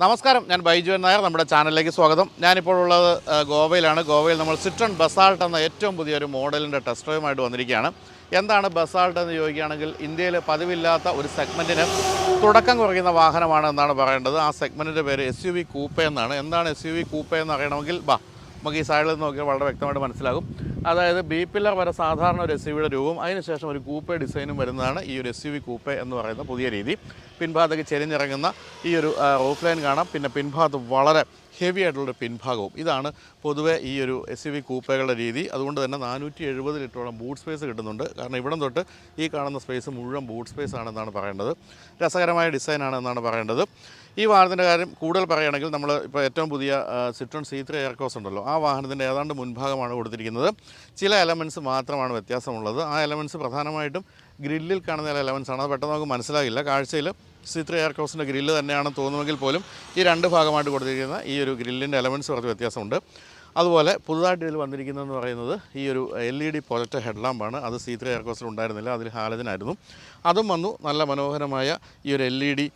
നമസ്കാരം ഞാൻ ബൈജു നായർ നമ്മുടെ ചാനലിലേക്ക് സ്വാഗതം. ഞാനിപ്പോൾ ഉള്ളത് ഗോവയിലാണ്. ഗോവയിൽ നമ്മൾ സിട്രൺ ബസാൾട്ട് എന്ന ഏറ്റവും പുതിയൊരു മോഡലിന്റെ ടെസ്റ്റ് ഡ്രൈവുമായിട്ട് വന്നിരിക്കുകയാണ്. എന്താണ് ബസാൾട്ട് എന്ന് ചോദിക്കുകയാണെങ്കിൽ ഇന്ത്യയിൽ പതിവില്ലാത്ത ഒരു സെഗ്മെന്റിന് തുടക്കം കുറയ്ക്കുന്ന വാഹനമാണ് എന്നാണ് പറയേണ്ടത്. ആ സെഗ്മെന്റിന്റെ പേര് എസ് യു വി കൂപ്പ എന്നാണ്. എന്താണ് എസ് യു വി കൂപ്പ എന്ന് അറിയണമെങ്കിൽ ബാ നമുക്ക് ഈ സൈഡിൽ നിന്ന് നോക്കിയാൽ വളരെ വ്യക്തമായിട്ട് മനസ്സിലാകും. അതായത് ബി പില്ലർ വരെ സാധാരണ ഒരു എസ് യു വിയുടെ രൂപം അതിനുശേഷം ഒരു കൂപ്പെ ഡിസൈനും വരുന്നതാണ് ഈ ഒരു എസ് യു വി കൂപ്പെ എന്ന് പറയുന്ന പുതിയ രീതി. പിൻഭാഗത്തേക്ക് ചെരിഞ്ഞിറങ്ങുന്ന ഈ ഒരു റൂഫ് ലൈൻ കാണാം. പിന്നെ പിൻഭാഗത്ത് വളരെ ഹെവി ആയിട്ടുള്ളൊരു പിൻഭാഗവും. ഇതാണ് പൊതുവെ ഈ ഒരു എസ് യു വി കൂപ്പകളുടെ രീതി. അതുകൊണ്ട് തന്നെ നാനൂറ്റി എഴുപത് ലിറ്ററോളം ബൂട്ട് സ്പേസ് കിട്ടുന്നുണ്ട്. കാരണം ഇവിടം തൊട്ട് ഈ കാണുന്ന സ്പേസ് മുഴുവൻ ബൂട്ട് സ്പേസ് ആണെന്നാണ് പറയേണ്ടത്. രസകരമായ ഡിസൈനാണ് എന്നാണ് പറയേണ്ടത്. ഈ വാഹനത്തിന്റെ കാര്യം കൂടുതൽ പറയുകയാണെങ്കിൽ നമ്മൾ ഇപ്പോൾ ഏറ്റവും പുതിയ സിട്രോൺ സി ത്രീ എയർക്കോസ് ഉണ്ടല്ലോ. ആ വാഹനത്തിന്റെ ഏതാണ്ട് മുൻഭാഗമാണ് കൊടുത്തിരിക്കുന്നത്. ചില എലമെന്റ്സ് മാത്രമാണ് വ്യത്യാസമുള്ളത്. ആ എലമെന്റ്സ് പ്രധാനമായിട്ടും ഗ്രില്ലിൽ കാണുന്ന എലമെൻസ് ആണ്. അത് പെട്ടെന്ന് നമുക്ക് മനസ്സിലാകില്ല കാഴ്ചയിൽ സി ത്രീ എയർക്രോസിന്റെ ഗ്രില്ല് തന്നെയാണെന്ന് തോന്നുമെങ്കിൽ പോലും ഈ രണ്ട് ഭാഗമായിട്ട് കൊടുത്തിരിക്കുന്ന ഈ ഒരു ഗ്രില്ലിന്റെ എലമെന്റ്സ് കുറച്ച് വ്യത്യാസമുണ്ട്. അതുപോലെ പുതുതായിട്ട് ഇതിൽ വന്നിരിക്കുന്നതെന്ന് പറയുന്നത് ഈ ഒരു എൽ ഇ ഡി പൊലറ്റ ഹെഡ്ലാമ്പാണ് അത് സി ത്രീ എയർക്രോസിൽ ഉണ്ടായിരുന്നില്ല. അതിൽ ഹാലജനായിരുന്നു അതും വന്നു. നല്ല മനോഹരമായ ഈ ഒരു എൽ ഇ ഡി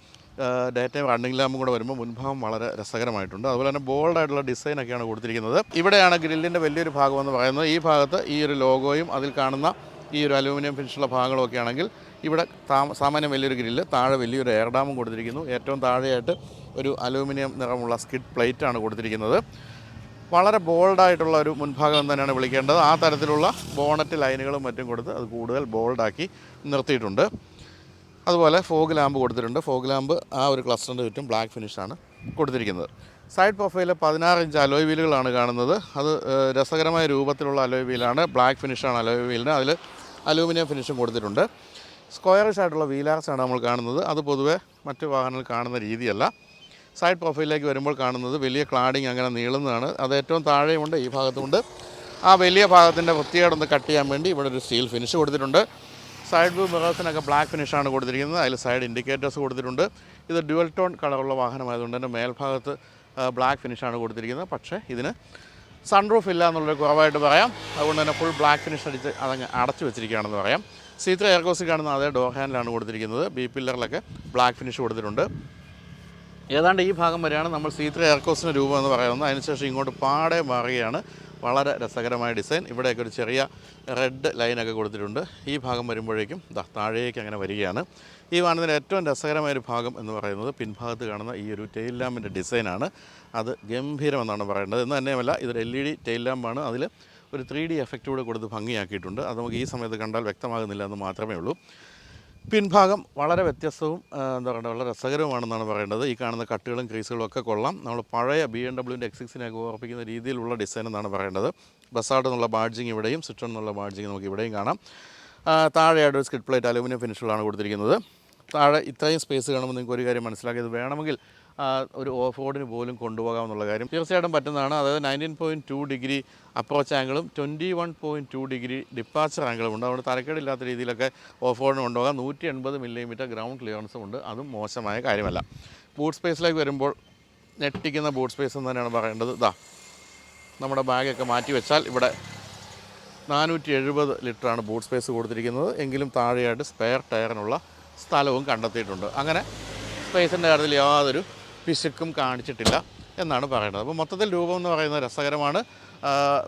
ഡേറ്റയും റണ്ണിംഗ് ലാമ്പും കൂടെ വരുമ്പോൾ മുൻഭാഗം വളരെ രസകരമായിട്ടുണ്ട്. അതുപോലെ തന്നെ ബോൾഡ് ആയിട്ടുള്ള ഡിസൈനൊക്കെയാണ് കൊടുത്തിരിക്കുന്നത്. ഇവിടെയാണ് ഗ്രില്ലിന്റെ വലിയൊരു ഭാഗം എന്ന് പറയുന്നത്. ഈ ഭാഗത്ത് ഈ ഒരു ലോഗോയും അതിൽ കാണുന്ന ഈ ഒരു അലൂമിനിയം ഫിനിഷുള്ള ഭാഗങ്ങളൊക്കെ ആണെങ്കിൽ ഇവിടെ സാമാന്യം വലിയൊരു ഗ്രില്ല് താഴെ വലിയൊരു എയർ ഡാമും കൊടുത്തിരിക്കുന്നു. ഏറ്റവും താഴെയായിട്ട് ഒരു അലൂമിനിയം നിറമുള്ള സ്കിഡ് പ്ലേറ്റ് ആണ് കൊടുത്തിരിക്കുന്നത്. വളരെ ബോൾഡായിട്ടുള്ള ഒരു മുൻഭാഗം തന്നെയാണ് വിളിക്കേണ്ടത്. ആ തരത്തിലുള്ള ബോണറ്റ് ലൈനുകളും മറ്റും കൊടുത്ത് അത് കൂടുതൽ ബോൾഡാക്കി നിർത്തിയിട്ടുണ്ട്. അതുപോലെ ഫോഗ് ലാമ്പ് കൊടുത്തിട്ടുണ്ട്. ഫോഗ് ലാമ്പ് ആ ഒരു ക്ലസ്റ്ററിന്റെ ചുറ്റും ബ്ലാക്ക് ഫിനിഷാണ് കൊടുത്തിരിക്കുന്നത്. സൈഡ് പ്രൊഫൈലിൽ പതിനാറ് ഇഞ്ച് അലോയ് വീലുകളാണ് കാണുന്നത്. അത് രസകരമായ രൂപത്തിലുള്ള അലോയ് വീലാണ് ബ്ലാക്ക് ഫിനിഷാണ് അലോയ് വീലിന് അതിൽ അലൂമിനിയം ഫിനിഷും കൊടുത്തിട്ടുണ്ട്. സ്ക്വയറിഷ് ആയിട്ടുള്ള വീലാർസാണ് നമ്മൾ കാണുന്നത്. അത് പൊതുവേ മറ്റ് വാഹനങ്ങൾ കാണുന്ന രീതിയല്ല. സൈഡ് പ്രൊഫൈലിലേക്ക് വരുമ്പോൾ കാണുന്നത് വലിയ ക്ലാഡിങ് അങ്ങനെ നീളുന്നതാണ്. അത് ഏറ്റവും താഴെയുമുണ്ട് ഈ ഭാഗത്തുമുണ്ട്. ആ വലിയ ഭാഗത്തിന്റെ വൃത്തികേടൊന്ന് കട്ട് ചെയ്യാൻ വേണ്ടി ഇവിടെ ഒരു സ്റ്റീൽ ഫിനിഷ് കൊടുത്തിട്ടുണ്ട്. സൈഡ് വ്യൂ മിറേഴ്സിനൊക്കെ ബ്ലാക്ക് ഫിനിഷാണ് കൊടുത്തിരിക്കുന്നത്. അതിൽ സൈഡ് ഇൻഡിക്കേറ്റേഴ്സ് കൊടുത്തിട്ടുണ്ട്. ഇത് ഡ്യുവൽ ടോൺ കളറുള്ള വാഹനമായതുകൊണ്ട് തന്നെ മേൽഭാഗത്ത് ബ്ലാക്ക് ഫിനിഷാണ് കൊടുത്തിരിക്കുന്നത്. പക്ഷേ ഇതിന് സൺറൂഫ് ഇല്ല എന്നുള്ളൊരു കുറവായിട്ട് പറയാം. അതുകൊണ്ട് തന്നെ ഫുൾ ബ്ലാക്ക് ഫിനിഷ് അടിച്ച് അതങ്ങ് അടച്ചു വെച്ചിരിക്കുകയാണെന്ന് പറയാം. സി ത്രീ കാണുന്ന അതേ ഡോർ ഹാൻഡിലാണ് കൊടുത്തിരിക്കുന്നത്. ബി പില്ലറിലൊക്കെ ബ്ലാക്ക് ഫിനിഷ് കൊടുത്തിട്ടുണ്ട്. ഏതാണ്ട് ഈ ഭാഗം വരെയാണ് നമ്മൾ സി ത്രീ എയർകോസിന്റെ രൂപം എന്ന് പറയുന്നത്. അതിനുശേഷം ഇങ്ങോട്ട് പാടെ മാറുകയാണ്. വളരെ രസകരമായ ഡിസൈൻ. ഇവിടെയൊക്കെ ഒരു ചെറിയ റെഡ് ലൈനൊക്കെ കൊടുത്തിട്ടുണ്ട്. ഈ ഭാഗം വരുമ്പോഴേക്കും ദാ താഴേക്ക് അങ്ങനെ വരികയാണ്. ഈ വാഹനത്തിന്റെ ഏറ്റവും രസകരമായ ഒരു ഭാഗം എന്ന് പറയുന്നത് പിൻഭാഗത്ത് കാണുന്ന ഈ ഒരു ടെയിൽ ലാമ്പിന്റെ ഡിസൈനാണ് അത് ഗംഭീരമെന്നാണ് പറയേണ്ടത് എന്ന് തന്നെയുമല്ല ഇതൊരു എൽ ഇ ഡി ടെയിൽ ലാമ്പാണ് അതിൽ ഒരു ത്രീ ഡി എഫക്റ്റ് കൂടെ കൊടുത്ത് ഭംഗിയാക്കിയിട്ടുണ്ട്. അത് നമുക്ക് ഈ സമയത്ത് കണ്ടാൽ വ്യക്തമാകുന്നില്ല എന്ന് മാത്രമേ ഉള്ളൂ. പിൻഭാഗം വളരെ വ്യത്യസ്തവും എന്താ പറയുക വളരെ രസകരവുമാണെന്നാണ് പറയേണ്ടത്. ഈ കാണുന്ന കട്ടുകളും ക്രീസുകളും ഒക്കെ കൊള്ളാം. നമ്മൾ പഴയ ബി എം ഡബ്ല്യൂന്റെ എക്സിക്സിനെയൊക്കെ ഓർപ്പിക്കുന്ന രീതിയിലുള്ള ഡിസൈൻ എന്നാണ് പറയേണ്ടത്. ബസാർഡ് എന്നുള്ള ബാഡ്ജിങ് ഇവിടെയും സിട്രൺ എന്നുള്ള ബാഡ്ജിങ് നമുക്ക് ഇവിടെയും കാണാം. താഴെയായിട്ട് ഒരു സ്കിഡ് പ്ലേറ്റ് അലൂമിനിയം ഫിനിഷുകളാണ് കൊടുത്തിരിക്കുന്നത്. താഴെ ഇത്രയും സ്പേസ് കാണുമ്പോൾ നിങ്ങൾക്ക് ഒരു കാര്യം മനസ്സിലാക്കിയത് വേണമെങ്കിൽ ഒരു ഓഫ് റോഡിന് പോലും കൊണ്ടുപോകാമെന്നുള്ള കാര്യം തീർച്ചയായിട്ടും പറ്റുന്നതാണ്. അതായത് nineteen point two degree approach ആംഗിളും twenty one point two degree departure ആംഗിളും ഉണ്ട്. അതുകൊണ്ട് തരക്കേടില്ലാത്ത രീതിയിലൊക്കെ ഓഫ് റോഡിന് കൊണ്ടുപോകാം. നൂറ്റി എൺപത് മില്ലിമീറ്റർ ഗ്രൗണ്ട് ക്ലിയറൻസും ഉണ്ട്. അതും മോശമായ കാര്യമല്ല. ബൂട്ട് സ്പേസിലേക്ക് വരുമ്പോൾ ഞെട്ടിക്കുന്ന ബൂട്ട് സ്പേസ് എന്ന് തന്നെയാണ് പറയേണ്ടത്. ഇതാ നമ്മുടെ ബാഗൊക്കെ മാറ്റി വെച്ചാൽ ഇവിടെ നാനൂറ്റി എഴുപത് ലിറ്ററാണ് ബൂട്ട് സ്പേസ് കൊടുത്തിരിക്കുന്നത്. എങ്കിലും താഴെയായിട്ട് സ്പെയർ ടയറിനുള്ള സ്ഥലവും കണ്ടെത്തിയിട്ടുണ്ട്. അങ്ങനെ സ്പേസിന്റെ കാര്യത്തിൽ യാതൊരു പിശുക്കും കാണിച്ചിട്ടില്ല എന്നാണ് പറയുന്നത്. അപ്പോൾ മൊത്തത്തിൽ രൂപം എന്ന് പറയുന്നത് രസകരമാണ്.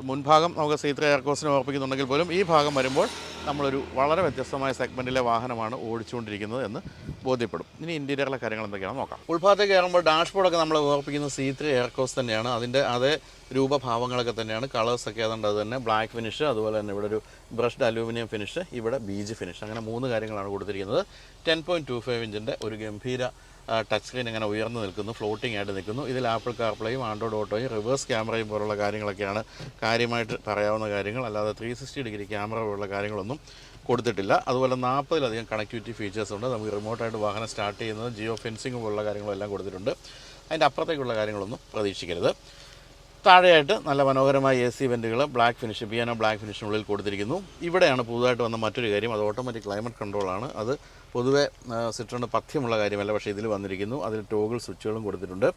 മുൻഭാഗം നമുക്ക് സി ത്രീ എയർകോസിനെ ഓർപ്പിക്കുന്നുണ്ടെങ്കിൽ പോലും ഈ ഭാഗം വരുമ്പോൾ നമ്മളൊരു വളരെ വ്യത്യസ്തമായ സെഗ്മെന്റിലെ വാഹനമാണ് ഓടിച്ചുകൊണ്ടിരിക്കുന്നത് എന്ന് ബോധ്യപ്പെടും. ഇനി ഇന്റീരിയറിലെ കാര്യങ്ങൾ എന്തൊക്കെയാണെന്ന് നോക്കാം. ഉൾഭാഗത്തേക്ക് കയറുമ്പോൾ ഡാഷ്ബോർഡൊക്കെ നമ്മൾ ഓർപ്പിക്കുന്നത് സി ത്രീ എയർകോസ് തന്നെയാണ്. അതിന്റെ അതേ രൂപഭാവങ്ങളൊക്കെ തന്നെയാണ്. കളേഴ്സൊക്കെ ഏതാണ്ട് അത് തന്നെ ബ്ലാക്ക് ഫിനിഷ് അതുപോലെ തന്നെ ഇവിടെ ഒരു ബ്രഷ്ഡ് അലൂമിനിയം ഫിനിഷ് ഇവിടെ ബീജ് ഫിനിഷ്. അങ്ങനെ മൂന്ന് കാര്യങ്ങളാണ് കൊടുത്തിരിക്കുന്നത്. ടെൻ പോയിന്റ് ടു ഫൈവ് ഇഞ്ചിന്റെ ഒരു ഗംഭീര ടച്ച് സ്ക്രീൻ ഇങ്ങനെ ഉയർന്നു നിൽക്കുന്നു ഫ്ലോട്ടിംഗ് ആയിട്ട് നിൽക്കുന്നു. ഇതിൽ ആപ്പിൾ കാർപ്ലേയും ആൻഡ്രോയിഡ് ഓട്ടോയും റിവേഴ്സ് ക്യാമറയും പോലുള്ള കാര്യങ്ങളൊക്കെയാണ് കാര്യമായിട്ട് പറയാവുന്ന കാര്യങ്ങൾ. അല്ലാതെ ത്രീ സിക്സ്റ്റി ഡിഗ്രി ക്യാമറ പോലുള്ള കാര്യങ്ങളൊന്നും കൊടുത്തിട്ടില്ല. അതുപോലെ നാൽപ്പതിലധികം കണക്ടിവിറ്റി ഫീച്ചേഴ്സ് ഉണ്ട്. നമുക്ക് റിമോട്ടായിട്ട് വാഹനം സ്റ്റാർട്ട് ചെയ്യുന്നത് ജിയോ ഫെൻസിങ് പോലുള്ള കാര്യങ്ങളെല്ലാം കൊടുത്തിട്ടുണ്ട്. അതിന്റെ അപ്പുറത്തേക്കുള്ള കാര്യങ്ങളൊന്നും പ്രതീക്ഷിക്കരുത്. താഴെയായിട്ട് നല്ല മനോഹരമായ എ സി വെന്റുകൾ ബ്ലാക്ക് ഫിനിഷ് പിയാനോ ബ്ലാക്ക് ഫിനിഷിനുള്ളിൽ കൊടുത്തിരിക്കുന്നു. ഇവിടെയാണ് പുതുതായിട്ട് വന്ന മറ്റൊരു കാര്യം അത് ഓട്ടോമാറ്റിക് ക്ലൈമറ്റ് കൺട്രോളാണ് അത് പൊതുവേ സിട്രണ് പഥ്യമുള്ള കാര്യമല്ല പക്ഷേ ഇതിൽ വന്നിരിക്കുന്നു. അതിൽ ടോഗിൾ സ്വിച്ചുകളും കൊടുത്തിട്ടുണ്ട്.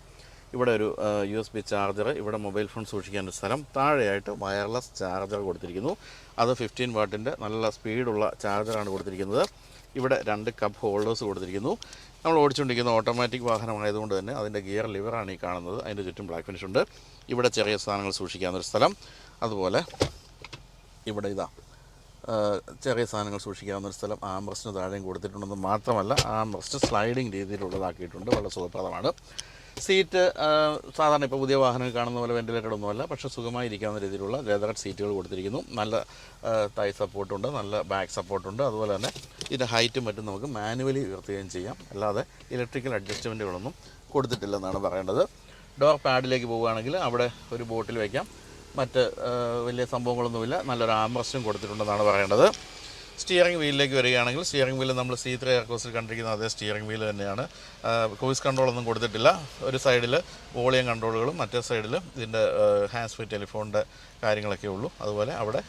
ഇവിടെ ഒരു യു എസ് ബി ചാർജർ ഇവിടെ മൊബൈൽ ഫോൺ സൂക്ഷിക്കാൻ ഒരു സ്ഥലം. താഴെയായിട്ട് വയർലെസ് ചാർജർ കൊടുത്തിരിക്കുന്നു. അത് ഫിഫ്റ്റീൻ വാട്ടിന്റെ നല്ല സ്പീഡുള്ള ചാർജറാണ് കൊടുത്തിരിക്കുന്നത്. ഇവിടെ രണ്ട് കപ്പ് ഹോൾഡേഴ്സ് കൊടുത്തിരിക്കുന്നു. നമ്മൾ ഓടിച്ചുകൊണ്ടിരിക്കുന്ന ഓട്ടോമാറ്റിക് വാഹനമായതുകൊണ്ട് തന്നെ അതിന്റെ ഗിയർ ലിവറാണ് ഈ കാണുന്നത്. അതിന്റെ ചുറ്റും ബ്ലാക്ക് ഫിനിഷ് ഉണ്ട്. ഇവിടെ ചെറിയ സാധനങ്ങൾ സൂക്ഷിക്കാവുന്നൊരു സ്ഥലം. അതുപോലെ ഇവിടെ ഇതാ ചെറിയ സാധനങ്ങൾ സൂക്ഷിക്കാവുന്ന ഒരു സ്ഥലം. ആംബ്രസ്റ്റിന് താഴെയും കൊടുത്തിട്ടുണ്ടെന്ന് മാത്രമല്ല ആംബ്രസ്റ്റ് സ്ലൈഡിങ് രീതിയിലുള്ളതാക്കിയിട്ടുണ്ട്. വളരെ സുഖപ്രദമാണ്. സീറ്റ് സാധാരണ ഇപ്പോൾ പുതിയ വാഹനങ്ങൾ കാണുന്ന പോലെ വെന്റിലേറ്റഡ് ഒന്നുമല്ല പക്ഷേ സുഖമായിരിക്കാവുന്ന രീതിയിലുള്ള ലെതർ സീറ്റുകൾ കൊടുത്തിരിക്കുന്നു. നല്ല തൈ സപ്പോർട്ടുണ്ട് നല്ല ബാക്ക് സപ്പോർട്ടുണ്ട് അതുപോലെ തന്നെ ഇതിന്റെ ഹൈറ്റും മറ്റും നമുക്ക് മാനുവലി ഉയർത്തുകയും ചെയ്യാം. അല്ലാതെ ഇലക്ട്രിക്കൽ അഡ്ജസ്റ്റ്മെന്റുകളൊന്നും കൊടുത്തിട്ടില്ലെന്നാണ് പറയേണ്ടത്. ഡോർ പാഡിലേക്ക് പോവുകയാണെങ്കിൽ അവിടെ ഒരു ബോട്ടിൽ വയ്ക്കാം മറ്റ് വലിയ സംഭവങ്ങളൊന്നുമില്ല. നല്ലൊരു ആംബ്രസ്റ്റും കൊടുത്തിട്ടുണ്ടെന്നാണ് പറയേണ്ടത്. സ്റ്റിയറിംഗ് വീലിലേക്ക് വരികയാണെങ്കിൽ സ്റ്റിയറിംഗ് വീൽ നമ്മൾ സി ത്രീ എയർകോസിൽ കണ്ടിരിക്കുന്ന അതേ സ്റ്റിയറിംഗ് വീൽ തന്നെയാണ്. കോയിസ് കൺട്രോളൊന്നും കൊടുത്തിട്ടില്ല. ഒരു സൈഡിൽ വോളിയം കൺട്രോളുകളും മറ്റേ സൈഡിൽ ഇതിന്റെ ഹാൻഡ് ഫ്രീ ടെലിഫോണിന്റെ കാര്യങ്ങളൊക്കെ ഉള്ളൂ. അതുപോലെ അവിടെ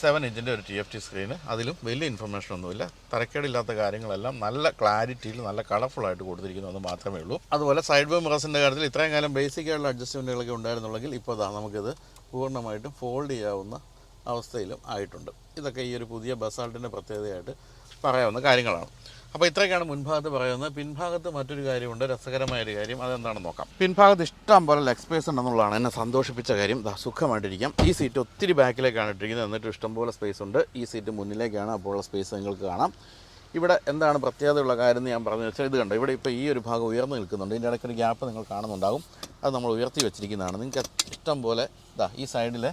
സെവൻ ഇഞ്ചിന്റെ ഒരു ടി എഫ് ടി സ്ക്രീന് അതിലും വലിയ ഇൻഫർമേഷൻ ഒന്നുമില്ല. തരക്കേടില്ലാത്ത കാര്യങ്ങളെല്ലാം നല്ല ക്ലാരിറ്റിയിൽ നല്ല കളർഫുള്ളായിട്ട് കൊടുത്തിരിക്കുന്നു എന്ന് മാത്രമേ ഉള്ളൂ. അതുപോലെ സൈഡ് ബൈ മിറസിന്റെ കാര്യത്തിൽ ഇത്രയും കാലം ബേസിക് ആയിട്ടുള്ള അഡ്ജസ്റ്റ്മെന്റുകളൊക്കെ ഉണ്ടായിരുന്നുള്ളെങ്കിൽ ഇപ്പോൾ നമുക്കിത് പൂർണമായിട്ടും ഫോൾഡ് ചെയ്യാവുന്ന അവസ്ഥയിലും ആയിട്ടുണ്ട്. ഇതൊക്കെ ഈ ഒരു പുതിയ ബസാൾട്ടിന്റെ പ്രത്യേകതയായിട്ട് പറയാവുന്ന കാര്യങ്ങളാണ്. അപ്പോൾ ഇത്രയൊക്കെയാണ് മുൻഭാഗത്ത് പറയുന്നത്. പിൻഭാഗത്ത് മറ്റൊരു കാര്യമുണ്ട് രസകരമായ ഒരു കാര്യം. അതെന്താണെന്ന് നോക്കാം. പിൻഭാഗത്ത് ഇഷ്ടം പോലെ ലെഗ് സ്പേസ് ഉണ്ടെന്നുള്ളതാണ് എന്നെ സന്തോഷിപ്പിച്ച കാര്യം. സുഖമായിട്ടിരിക്കാം. ഈ സീറ്റ് ഒത്തിരി ബാക്കിലേക്കാണ് ഇട്ടിരിക്കുന്നത്. എന്നിട്ട് ഇഷ്ടംപോലെ സ്പേസ് ഉണ്ട്. ഈ സീറ്റ് മുന്നിലേക്കാണ് അപ്പോൾ സ്പേസ് നിങ്ങൾക്ക് കാണാം. ഇവിടെ എന്താണ് പ്രത്യേകതയുള്ള കാര്യം എന്ന് ഞാൻ പറഞ്ഞു വെച്ചാൽ ഇത് കണ്ടോ? ഇവിടെ ഇപ്പോൾ ഈ ഒരു ഭാഗം ഉയർന്നു നിൽക്കുന്നുണ്ട്. ഇതിന്റെ ഇടയ്ക്കൊരു ഗ്യാപ്പ് നിങ്ങൾ കാണുന്നുണ്ടാകും. അത് നമ്മൾ ഉയർത്തി വെച്ചിരിക്കുന്നതാണ്. നിങ്ങൾക്ക് ഇഷ്ടം പോലെ ഇതാ ഈ സൈഡിലെ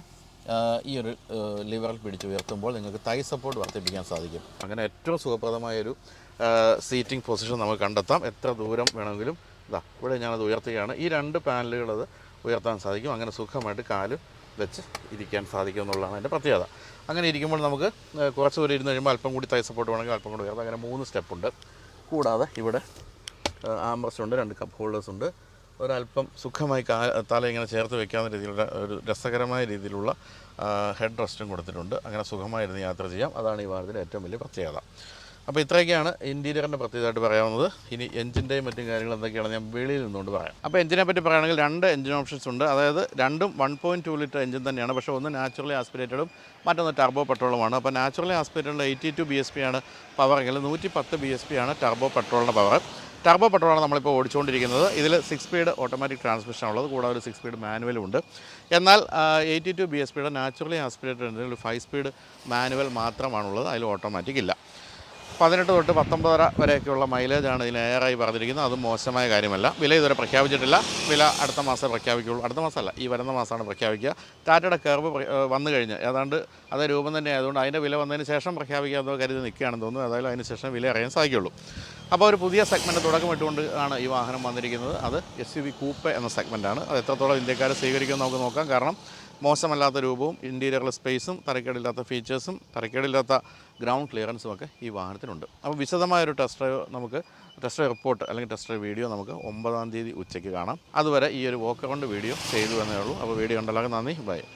ഈ ഒരു ലിവറിൽ പിടിച്ച് ഉയർത്തുമ്പോൾ നിങ്ങൾക്ക് തൈ സപ്പോർട്ട് വർദ്ധിപ്പിക്കാൻ സാധിക്കും. അങ്ങനെ ഏറ്റവും സുഖപ്രദമായൊരു സീറ്റിംഗ് പൊസിഷൻ നമുക്ക് കണ്ടെത്താം. എത്ര ദൂരം വേണമെങ്കിലും. ഇതാ ഇവിടെ ഞാനത് ഉയർത്തുകയാണ്. ഈ രണ്ട് പാനലുകൾ അത് ഉയർത്താൻ സാധിക്കും. അങ്ങനെ സുഖമായിട്ട് കാൽ വെച്ച് ഇരിക്കാൻ സാധിക്കും എന്നുള്ളതാണ് അതിന്റെ പ്രത്യേകത. അങ്ങനെ ഇരിക്കുമ്പോൾ നമുക്ക് കുറച്ച് ദൂരം ഇരുന്ന് കഴിയുമ്പോൾ അല്പം കൂടി തൈ സപ്പോർട്ട് വേണമെങ്കിൽ അല്പം കൂടി ഉയർത്താം. അങ്ങനെ മൂന്ന് സ്റ്റെപ്പുണ്ട് കൂടാതെ ഇവിടെ ആംബ്രസ് ഉണ്ട് രണ്ട് കപ്പ് ഹോൾഡേഴ്സ് ഉണ്ട്. ഒരല്പം സുഖമായി കാ തല ഇങ്ങനെ ചേർത്ത് വെക്കാവുന്ന രീതിയിലുള്ള ഒരു രസകരമായ രീതിയിലുള്ള ഹെഡ് റെസ്റ്റും കൊടുത്തിട്ടുണ്ട്. അങ്ങനെ സുഖമായിരുന്നു യാത്ര ചെയ്യാം അതാണ് ഈ വാഹനത്തിന്റെ ഏറ്റവും വലിയ പ്രത്യേകത. അപ്പോൾ ഇത്രയൊക്കെയാണ് ഇന്റീരിയറിന്റെ പ്രത്യേകമായിട്ട് പറയാവുന്നത്. ഇനി എഞ്ചിന്റെയും മറ്റും കാര്യങ്ങൾ എന്തൊക്കെയാണെന്ന് ഞാൻ വെളിയിൽ നിന്നുകൊണ്ട് പറയാം. അപ്പോൾ എഞ്ചിനെ പറ്റി പറയുകയാണെങ്കിൽ രണ്ട് എഞ്ചിൻ ഓപ്ഷൻസ് ഉണ്ട്. അതായത് രണ്ടും one point two litre engine തന്നെയാണ്. പക്ഷേ ഒന്ന് നാച്ചുറലി ആസ്പിറേറ്റഡും മറ്റൊന്ന് ടർബോ പെട്രോളുമാണ്. അപ്പോൾ naturally ആസ്പിറേറ്റഡിൽ eighty two B S P ആണ് പവർ എങ്കിൽ നൂറ്റി പത്ത് ബി എസ് പി ആണ് ടർബോ പെട്രോളിന്റെ പവർ. ടർബോ പെട്രോളാണ് നമ്മളിപ്പോൾ ഓടിച്ചുകൊണ്ടിരിക്കുന്നത് ഇതിൽ സിക്സ് സ്പീഡ് ഓട്ടോമാറ്റിക് ട്രാൻസ്മിഷൻ ഉള്ളത് കൂടാതെ ഒരു സിക്സ് സ്പീഡ് മാനുവലും ഉണ്ട്. എന്നാൽ എയ്റ്റി ടു ബി എസ് പിയുടെ നാച്ചുറലി ആസ്പിറേറ്റഡ് ഒരു ഫൈവ് സ്പീഡ് മാനുവൽ മാത്രമാണുള്ളത്. അതിൽ ഓട്ടോമാറ്റിക് ഇല്ല. പതിനെട്ട് തൊട്ട് പത്തൊമ്പതര വരെയൊക്കെയുള്ള മൈലേജാണ് ഇതിന് ഏറായി പറഞ്ഞിരിക്കുന്നത്. അത് മോശമായ കാര്യമല്ല. വില ഇതുവരെ പ്രഖ്യാപിച്ചിട്ടില്ല. വില അടുത്ത മാസം പ്രഖ്യാപിക്കുകയുള്ളൂ അടുത്ത മാസമല്ല ഈ വരുന്ന മാസമാണ് പ്രഖ്യാപിക്കുക. ടാറ്റയുടെ കർവ് വന്നു കഴിഞ്ഞ് ഏതാണ്ട് അതേ രൂപം തന്നെ ആയതുകൊണ്ട് അതിന്റെ വില വന്നതിന് ശേഷം പ്രഖ്യാപിക്കാമെന്നോ കരുതി നിൽക്കുകയാണെന്ന് തോന്നുന്നു. ഏതായാലും അതിന് ശേഷം വില അറിയാൻ സാധിക്കുള്ളൂ. അപ്പോൾ ഒരു പുതിയ സെഗ്മെന്റ് തുടക്കമിട്ടുകൊണ്ട് ആണ് ഈ വാഹനം വന്നിരിക്കുന്നത്. അത് എസ് യു വി കൂപ്പ എന്ന സെഗ്മെന്റാണ് അത് എത്രത്തോളം ഇന്ത്യക്കാർ സ്വീകരിക്കുമെന്ന് നമുക്ക് നോക്കാം. കാരണം മോശമല്ലാത്ത രൂപവും ഇന്റീരിയറിൽ സ്പേസും തരക്കേടില്ലാത്ത ഫീച്ചേഴ്സും തരക്കേടില്ലാത്ത ഗ്രൗണ്ട് ക്ലിയറൻസും ഒക്കെ ഈ വാഹനത്തിനുണ്ട്. അപ്പോൾ വിശദമായൊരു ടെസ്റ്റ് ഡ്രൈവ് നമുക്ക് ടെസ്റ്റ് ഡ്രൈവ് റിപ്പോർട്ട് അല്ലെങ്കിൽ ടെസ്റ്റ് ഡ്രൈവ് വീഡിയോ നമുക്ക് ഒമ്പതാം തീയതി ഉച്ചയ്ക്ക് കാണാം. അതുവരെ ഈ ഒരു വോക്ക് വീഡിയോ ചെയ്തു എന്നേ ഉള്ളൂ. അപ്പോൾ വീഡിയോ കണ്ടല്ലാതെ നന്ദി. ബൈ